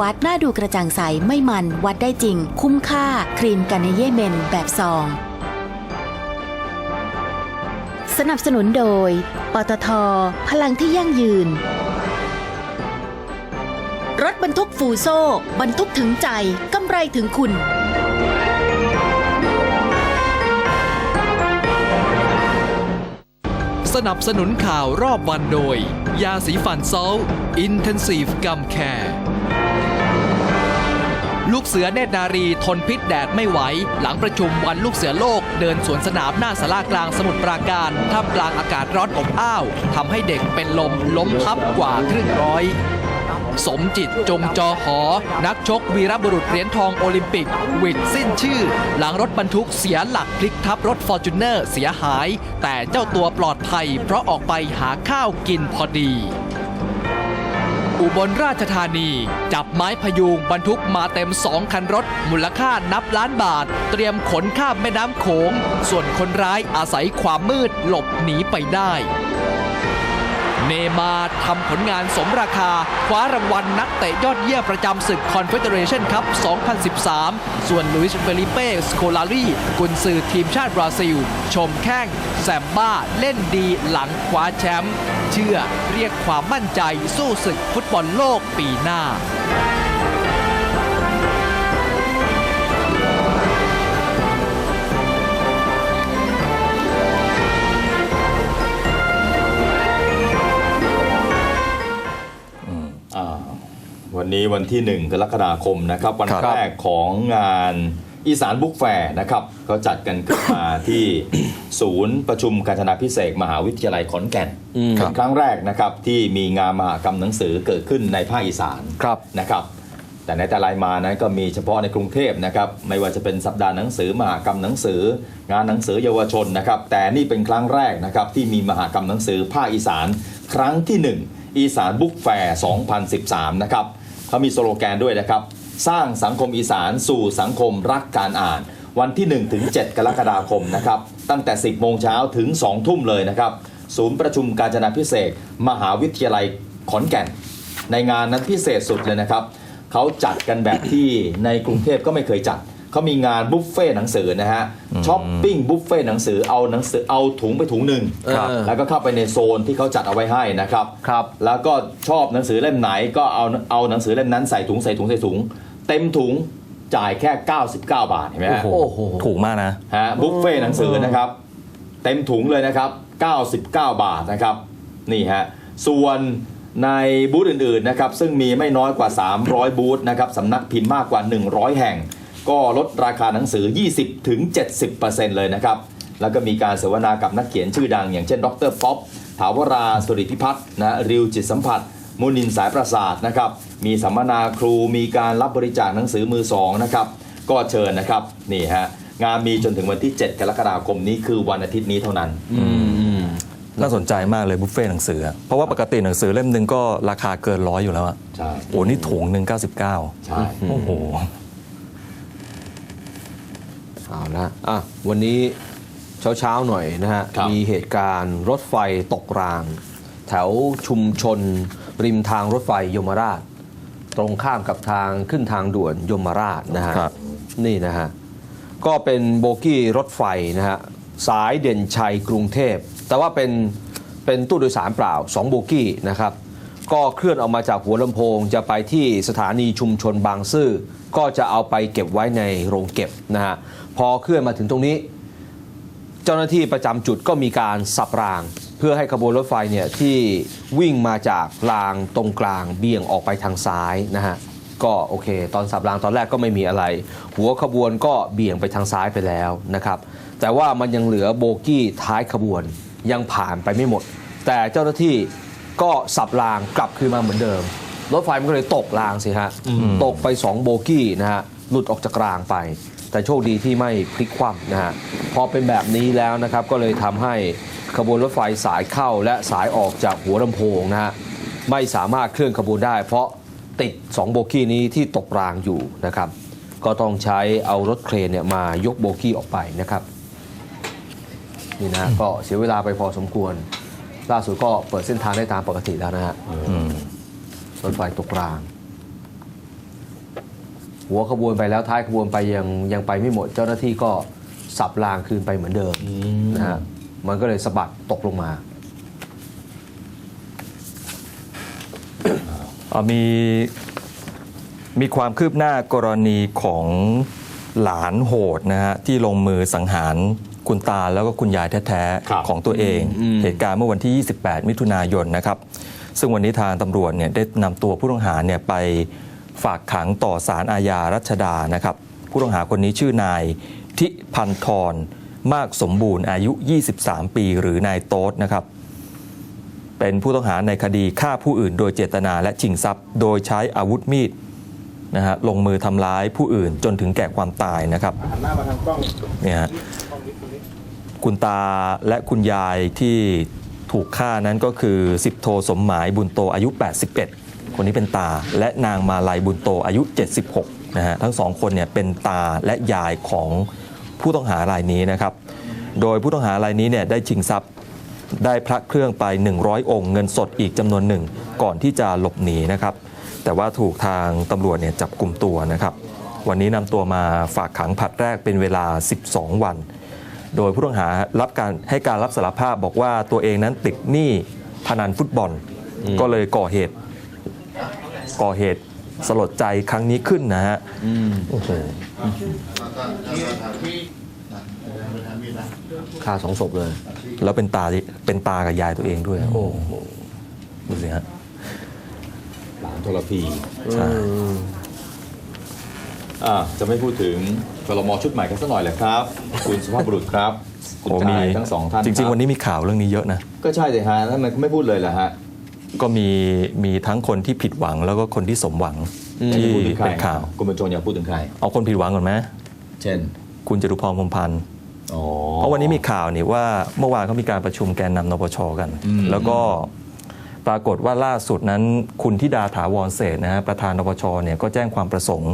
วัดหน้าดูกระจ่างใสไม่มันวัดได้จริง คุ้มค่าครีมกันเนเยเมนแบบซอง สนับสนุนโดย ปตท พลังที่ยั่งยืน รถบรรทุกฟูโซ่บรรทุกถึงใจกำไรถึงคุณสนับสนุนข่าวรอบวันโดย ยาสีฟันซอลอินเทนซีฟกัมแคร์ ลูกเสือเนตรนารีทนพิษแดดไม่ไหว หลังประชุมวันลูกเสือโลก เดินสวนสนามหน้าสารากลางสมุทรปราการท่ามกลางอากาศร้อนอบอ้าวทำให้เด็กเป็นลมล้มพับกว่าครึ่งร้อยสมจิตจงจอหอ นักชกวีรบุรุษเหรียญทองโอลิมปิก วิดสิ้นชื่อ หลังรถบรรทุกเสียหลักพลิกทับรถฟอร์จูเนอร์เสียหาย แต่เจ้าตัวปลอดภัยเพราะออกไปหาข้าวกินพอดี อุบลราชธานี จับไม้พยุงบรรทุกมาเต็มสองคันรถ มูลค่านับล้านบาท เตรียมขนข้ามแม่น้ำโขง ส่วนคนร้ายอาศัยความมืดหลบหนีไปได้ นมาร์ทำผลงานสมราคา คว้ารางวัลนักเตะยอดเยี่ยมประจำศึกคอนเฟเดเรชันคัพ 2013 ส่วนลุยส์เฟลิเป้ สโคลารีกุนซือทีมชาติบราซิล ชมแข้ง แซมบ้า เล่นดีหลังคว้าแชมป์ เชื่อเรียกความมั่นใจสู้ศึกฟุตบอลโลกปีหน้า วันนี้วันที่ 1 กรกฎาคมนะครับวันครับแรกของงานอีสานบุ๊กแฟร์นะครับเขาจัดกันขึ้นมาที่ศูนย์ประชุมการจนาพิเศษกมหาวิทยาลัยขอนแก่นเป็นครั้งแรกนะครับที่มีงานมหากรรมหนังสือเกิดขึ้นในภาคอีสานครับนะครับแต่ในแต่ลายมานั้นก็มีเฉพาะในกรุงเทพนะครับไม่ว่าจะเป็นสัปดาห์หนังสือมหากรรมหนังสือ งานหนังสือเยาวชนนะครับแต่นี่เป็นครั้งแรกนะครับที่มีมหากรรมหนังสือภาคอีสาน ครั้งที่ 1 อีสานบุ๊กแฟร์ 2013 นะครับ เขามีสโลแกนด้วยนะครับ สร้างสังคมอีสานสู่สังคมรักการอ่าน วันที่ 1 ถึง 7 กรกฎาคมนะครับ ตั้งแต่ 10 โมงเช้าถึง 2 ทุ่มเลยนะครับ ศูนย์ประชุมการจนาพิเศษ มหาวิทยาลัยขอนแก่น ในงานนั้นพิเศษสุดเลยนะครับ เขาจัดกันแบบที่ในกรุงเทพก็ไม่เคยจัด เขามีงานบุฟเฟ่หนังสือนะฮะช้อปปิ้งบุฟเฟ่หนังสือเอาหนังสือเอาถุงไปถุงหนึ่งครับแล้วก็เข้าไปในโซนที่เขาจัดเอาไว้ให้นะครับครับแล้วก็ชอบหนังสือเล่มไหนก็เอาเอาหนังสือเล่มนั้นใส่ถุงใส่ถุงใส่ถุง เต็มถุงจ่ายแค่ 99 บาทเห็นไหมฮะโอ้โหถูกมากนะฮะบุฟเฟ่หนังสือนะครับ เต็มถุงเลยนะครับ 99 บาทนะครับนี่ฮะส่วนในบูธอื่นๆนะครับซึ่งมีไม่น้อยกว่า 300 บูธนะครับสำนักพิมพ์มากกว่า 100 แห่ง ก็ลดราคาหนังสือ 20-70%เลยนะครับ แล้วก็มีการเสวนากับนักเขียนชื่อดัง อย่างเช่น ดรป๊อปถาวราสุริพิพัฒน์นะริวจิตสัมผัส มุนินสายประสาทนะครับ มีสัมมนาครูมีการรับบริจาคหนังสือมือสองนะครับ ก็เชิญนะครับนี่ฮะงานมีจนถึงวันที่ 7 กรกฎาคมนี้คือวันอาทิตย์นี้เท่านั้น น่าสนใจมากเลยบุฟเฟ่ต์หนังสืออะเพราะว่าปกติหนังสือเล่มหนึ่งก็ราคาเกินร้อยอยู่แล้วอะใช่ โอ้นี่ถุงหนึ่ง99 ใช่ โอ้โห เอาละอะวันนี้เช้าๆหน่อยนะฮะครับมีเหตุการณ์รถไฟตกราง แถวชุมชน ริมทางรถไฟยมราช ตรงข้ามกับทางขึ้นทางด่วนยมราชนะฮะครับนี่นะฮะ ก็เป็นโบกี้รถไฟนะฮะ สายเด่นชัยกรุงเทพ แต่ว่าเป็นเป็นตู้โดยสารเปล่า 2 โบกี้นะครับ ก็เคลื่อนออกมาจากหัวลำโพง จะไปที่สถานีชุมชนบางซื่อ ก็จะเอาไปเก็บไว้ในโรงเก็บนะฮะพอเคลื่อนมาถึงตรงนี้ เจ้าหน้าที่ประจำจุดก็มีการสับราง เพื่อให้ขบวนรถไฟเนี่ยที่วิ่งมาจากรางตรงกลางเบี่ยงออกไปทางซ้ายนะฮะก็โอเค ตอนสับรางตอนแรกก็ไม่มีอะไร หัวขบวนก็เบี่ยงไปทางซ้ายไปแล้วนะครับ แต่ว่ามันยังเหลือโบกี้ท้ายขบวนยังผ่านไปไม่หมด แต่เจ้าหน้าที่ ก็สับรางกลับคืนมาเหมือนเดิม รถไฟมันก็เลยตกรางสิฮะ ตกไป 2 โบกี้นะฮะ หลุดออกจากรางไป แต่โชคดีที่ไม่พลิกคว่ำนะฮะ พอเป็นแบบนี้แล้วนะครับ ก็เลยทำให้ขบวนรถไฟสายเข้าและสายออกจากหัวลำโพงนะฮะ ไม่สามารถเคลื่อนขบวนได้ เพราะติด 2 โบกี้นี้ที่ตกรางอยู่นะครับ ก็ต้องใช้เอารถเครนเนี่ยมายกโบกี้ออกไปนะครับ นี่นะฮะก็เสียเวลาไปพอสมควร ล่าสุดก็เปิดเส้นทางได้ตามปกติแล้วนะฮะรถไฟตกราง หัวขบวนไปแล้วท้ายขบวนไปยังยังไปไม่หมด เจ้าหน้าที่ก็สับรางคืนไปเหมือนเดิมนะฮะมันก็เลยสะบัดตกลงมาอ่ามีมีความคืบหน้ากรณีของหลานโหดนะฮะที่ลงมือสังหาร คุณตาแล้วก็คุณยายแท้ครับๆของตัวเอง เหตุการณ์เมื่อวันที่ 28 มิถุนายนนะครับ ซึ่งวันนี้ทางตำรวจเนี่ยได้นำตัวผู้ต้องหาเนี่ยไปฝากขังต่อศาลอาญารัชดานะครับ ผู้ต้องหาคนนี้ชื่อนายทิพันธรมากสมบูรณ์อายุ 23 ปีหรือนายโต๊ดนะครับ เป็นผู้ต้องหาในคดีฆ่าผู้อื่นโดยเจตนาและชิงทรัพย์ โดยใช้อาวุธมีดนะฮะลงมือทำร้ายผู้อื่นจนถึงแก่ความตายนะครับเนี่ยฮะ คุณตาและคุณยายที่ถูกฆ่านั้นก็คือสิบโทสมหมายบุญโตอายุ 81 คนนี้เป็นตา และนางมาลัยบุญโตอายุ 76นะฮะทั้งสองคนเนี่ยเป็นตาและยายของผู้ต้องหารายนี้นะครับ โดยผู้ต้องหารายนี้เนี่ยได้ชิงทรัพย์ได้พระเครื่องไป 100 องค์ เงินสดอีกจำนวนหนึ่ง ก่อนที่จะหลบหนีนะครับ แต่ว่าถูกทางตำรวจเนี่ยจับกลุ่มตัวนะครับ วันนี้นำตัวมาฝากขังผลัดแรกเป็นเวลา 12 วัน โดยผู้ต้องหารับการให้การรับสารภาพบอกว่าตัวเองนั้นติดหนี้พนันฟุตบอล ก็เลยก่อเหตุก่อเหตุสลดใจครั้งนี้ขึ้นนะฮะโอ้โหฆ่าสองศพเลย แล้วเป็นตาเป็นตากับยายตัวเองด้วย โอ้โหดูสิฮะหลานทรพีใช่อ่าจะไม่พูดถึง ครมชุดใหม่กันสักหน่อยเลยครับ คุณสุภาพบุรุษครับคุณโอ้กายทั้งสองท่านจริงคบๆวันนี้มีข่าวเรื่องนี้เยอะนะ ก็ใช่เลยฮะทำไมไม่พูดเลยล่ะฮะ ก็มีมีทั้งคนที่ผิดหวังแล้วก็คนที่สมหวังที่พูดถึงใครเป็นข่าว คุณบรรจงอยากพูดถึงใคร เอาคนผิดหวังก่อนไหมเช่นคุณจตุพรพรหมพันธ์อ๋อ เพราะวันนี้มีข่าวนี่ว่าเมื่อวานเขามีการประชุมแกนนำนปชกัน อืม แล้วก็ปรากฏว่าล่าสุดนั้น คุณธิดาถาวรเศรษฐ์นะฮะประธานนปชเนี่ยก็แจ้งความประสงค์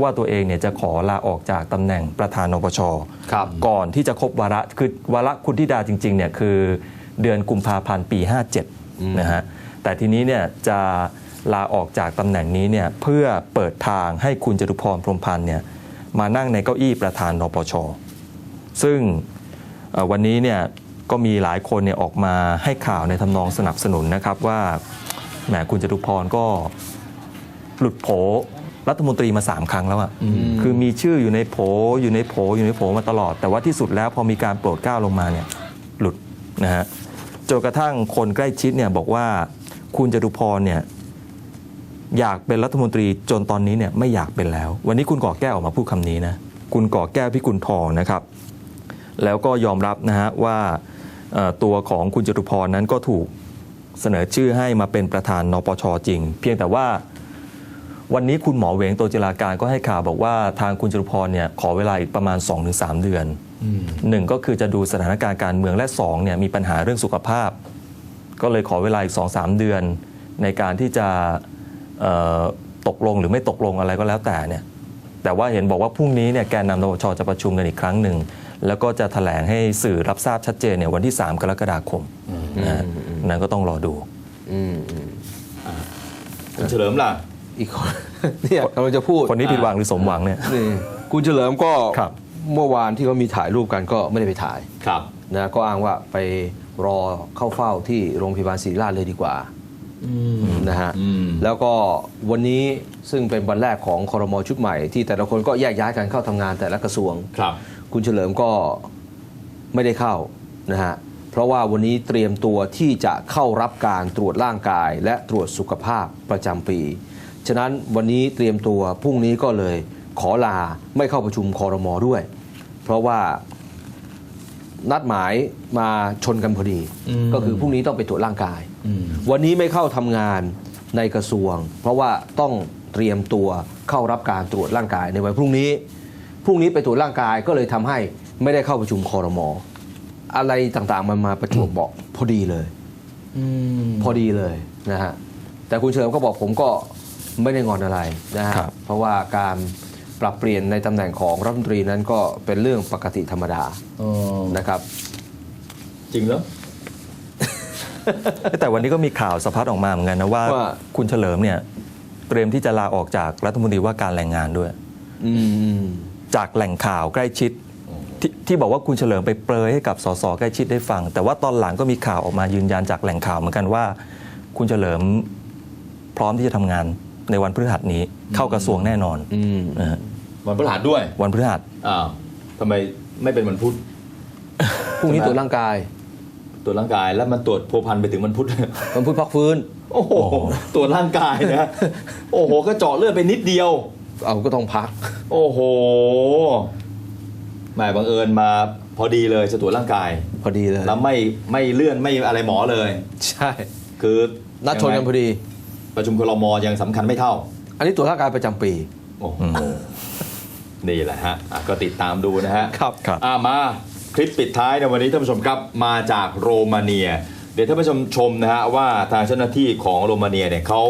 ว่าตัวเองเนี่ยจะขอลาออกจากตำแหน่งประธานนปชครับก่อนที่จะครบวาระคือวาระคุณธิดาจริงๆเนี่ยคือเดือนกุมภาพันธ์ปี 57นะฮะแต่ทีนี้เนี่ยจะลาออกจากตำแหน่งนี้เนี่ยเพื่อเปิดทางให้คุณจตุพรพรหมพันธ์เนี่ยมานั่งในเก้าอี้ประธานนปช ซึ่งเอ่อวันนี้เนี่ยก็มีหลายคนเนี่ยออกมาให้ข่าวในทำนองสนับสนุนนะครับว่าแหมคุณจตุพรก็หลุดโผ รัฐมนตรีมา 3 ครั้งแล้วอะ่ะคือมีชื่ออยู่ในโผอยู่ในโผอยู่ในโผมาตลอด แต่ว่าที่สุดแล้วพอมีการโปรดเกล้าลงมาเนี่ยหลุดนะฮะจนกระทั่งคนใกล้ชิดเนี่ยบอกว่าคุณจตุพรเนี่ยอยากเป็นรัฐมนตรีจนตอนนี้เนี่ยไม่อยากเป็นแล้ว วันนี้คุณก่อแก้วออกมาพูดคำนี้นะคุณก่อแก้วพิกุลทองนะครับ แล้วก็ยอมรับนะฮะว่าเอ่อตัวของคุณจตุพรนั้นก็ถูกเสนอชื่อให้มาเป็นประธานนปชจริง เพียงแต่ว่า วันนี้คุณหมอเหวงโตจิราการก็ให้ข่าวบอกว่าทางคุณจตุพรเนี่ยขอเวลาอีกประมาณ 2-3 เดือนหนึ่งก็คือจะดูสถานการณ์การเมืองและสองเนี่ยมีปัญหาเรื่องสุขภาพ ก็เลยขอเวลาอีก 2-3 เดือน ในการที่จะเอ่อตกลงหรือไม่ตกลงอะไรก็แล้วแต่เนี่ยแต่ว่าเห็นบอกว่าพรุ่งนี้เนี่ยแกนนำนปชจะประชุมกันอีกครั้งหนึ่งแล้วก็จะแถลงให้สื่อรับทราบชัดเจนเนี่ยวันที่ 3 กรกฎาคมนะฮะนั้นก็ต้องรอดูอืมอืมคุณเฉลิมล่ะ อีกคนเนี่ยกำลังจะพูดคนนี้ผิดหวังหรือสมหวังเนี่ยนี่คุณเฉลิมก็ครับเมื่อวานที่เขามีถ่ายรูปกันก็ไม่ได้ไปถ่ายครับนะก็อ้างว่าไปรอเข้าเฝ้าที่โรงพยาบาลศรีราชเลยดีกว่านะฮะอืมแล้วก็วันนี้ซึ่งเป็นวันแรกของคอรมอชุดใหม่ที่แต่ละคนก็แยกย้ายกันเข้าทำงานแต่ละกระทรวงครับ คุณเฉลิมก็ไม่ได้เข้านะฮะเพราะว่าวันนี้เตรียมตัวที่จะเข้ารับการตรวจร่างกายและตรวจสุขภาพประจำปี ฉะนั้นวันนี้เตรียมตัวพรุ่งนี้ก็เลยขอลาไม่เข้าประชุมคอรมอด้วย เพราะว่านัดหมายมาชนกันพอดีอืมก็คือพรุ่งนี้ต้องไปตรวจร่างกายอืมวันนี้ไม่เข้าทำงานในกระทรวง เพราะว่าต้องเตรียมตัวเข้ารับการตรวจร่างกายในวันพรุ่งนี้ พรุ่งนี้ไปตรวจร่างกายก็เลยทำให้ไม่ได้เข้าประชุมคอรมออะไรต่างๆมันมาประจวบเหมาะพอดีเลยพอดีเลยนะฮะแต่คุณเฉลิมก็บอกผมก็ ไม่ได้งอนอะไรนะฮะครับเพราะว่าการปรับเปลี่ยนในตำแหน่งของรัฐมนตรีนั้นก็เป็นเรื่องปกติธรรมดาอ๋อนะครับ จริงเหรอแต่วันนี้ก็มีข่าวสะพัดออกมาเหมือนกันนะว่าว่าคุณเฉลิมเนี่ย เตรียมที่จะลาออกจากรัฐมนตรีว่าการแรงงานด้วยอืมจากแหล่งข่าวใกล้ชิดทที่บอกว่าคุณเฉลิมไปเปรยให้กับสสใกล้ชิดได้ฟัง แต่ว่าตอนหลังก็มีข่าวออกมายืนยันจากแหล่งข่าวเหมือนกันว่า คุณเฉลิมพร้อมที่จะทำงาน ในวันพฤหัสนี้เข้ากระทรวงแน่นอนอืมนะฮะวันพฤหัสด้วยวันพฤหัสอ้าวทำไมไม่เป็นวันพุธพรุ่งนี้ตรวจร่างกาย ตรวจร่างกายแล้วมันตรวจพัวพันไปถึงวันพุธมันพูดพักฟื้น โอ้โหตรวจร่างกายนะโอ้โหก็เจาะเลือดไปนิดเดียว เอาก็ต้องพัก โอ้โหแหมบังเอิญมาพอดีเลยจะตรวจร่างกาย พอดีเลยแล้วไม่ไม่เลื่อนไม่อะไรหมอเลย ใช่ คือนัดชนกันพอดี ประชุมครมยังสำคัญไม่เท่า อันนี้ตรวจร่างกายประจำปีโอ้โหนี่แหละฮะอะก็ติดตามดูนะฮะครับครับอะมาคลิปปิดท้ายในวันนี้ท่านผู้ชมครับมาจากโรมาเนีย เดี๋ยวท่านผู้ชมชมนะฮะว่าทางเจ้าหน้าที่ของโรมาเนียเนี่ยเขา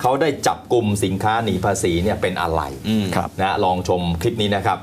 เขาได้จับกลุ่มสินค้าหนีภาษีเนี่ยเป็นอะไรอืมครับนะฮะลองชมคลิปนี้นะครับ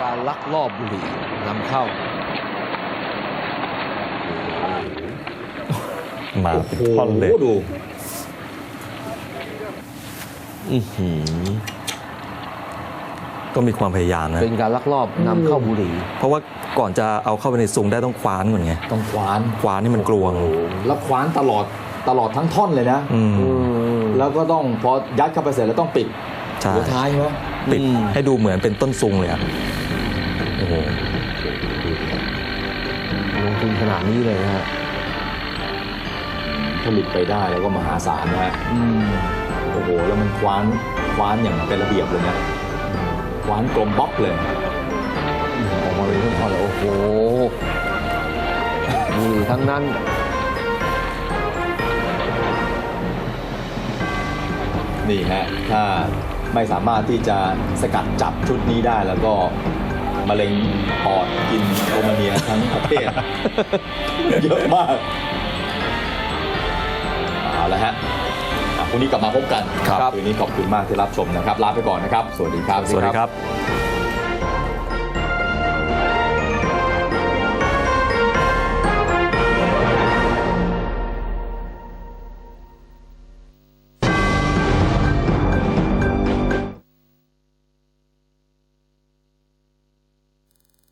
การลักลอบบุหรี่นำเข้า มาเป็นท่อนเลยโอ้โหดูอื้อหือก็มีความพยายามนะ เป็นการลักลอบนำเข้าบุหรี่ เพราะว่าก่อนจะเอาเข้าไปในซุงได้ต้องคว้านก่อนไง ต้องคว้าน คว้านนี่มันกลวง แล้วคว้านตลอด ตลอดทั้งท่อนเลยนะอืมแล้วก็ต้องพอยัดเข้าไปเสร็จแล้วต้องปิดใช่หัวท้ายใช่ไหมปิดอืมให้ดูเหมือนเป็นต้นซุงเลยอะโอ้โหลงทุนขนาดนี้เลยนะฮะผลิตไปได้แล้วก็มหาศาลนะฮะอืมโอ้โห แล้วมันคว้านคว้านอย่างเป็นระเบียบเลยนะคว้านกลมบล็อกเลยออกมาเป็นท่อนๆเลยโอ้โหบุหรี่ทั้งนั้น นี่ฮะถ้าไม่สามารถที่จะสกัดจับชุดนี้ได้แล้วก็มะเร็งปอดกินโรมาเนียทั้งประเทศ เยอะมากเอาละฮะอะพรุ่งนี้กลับมาพบกันครับคืนนี้ขอบคุณมากที่รับชมนะครับ ลาไปก่อนนะครับ สวัสดีครับ สวัสดีครับ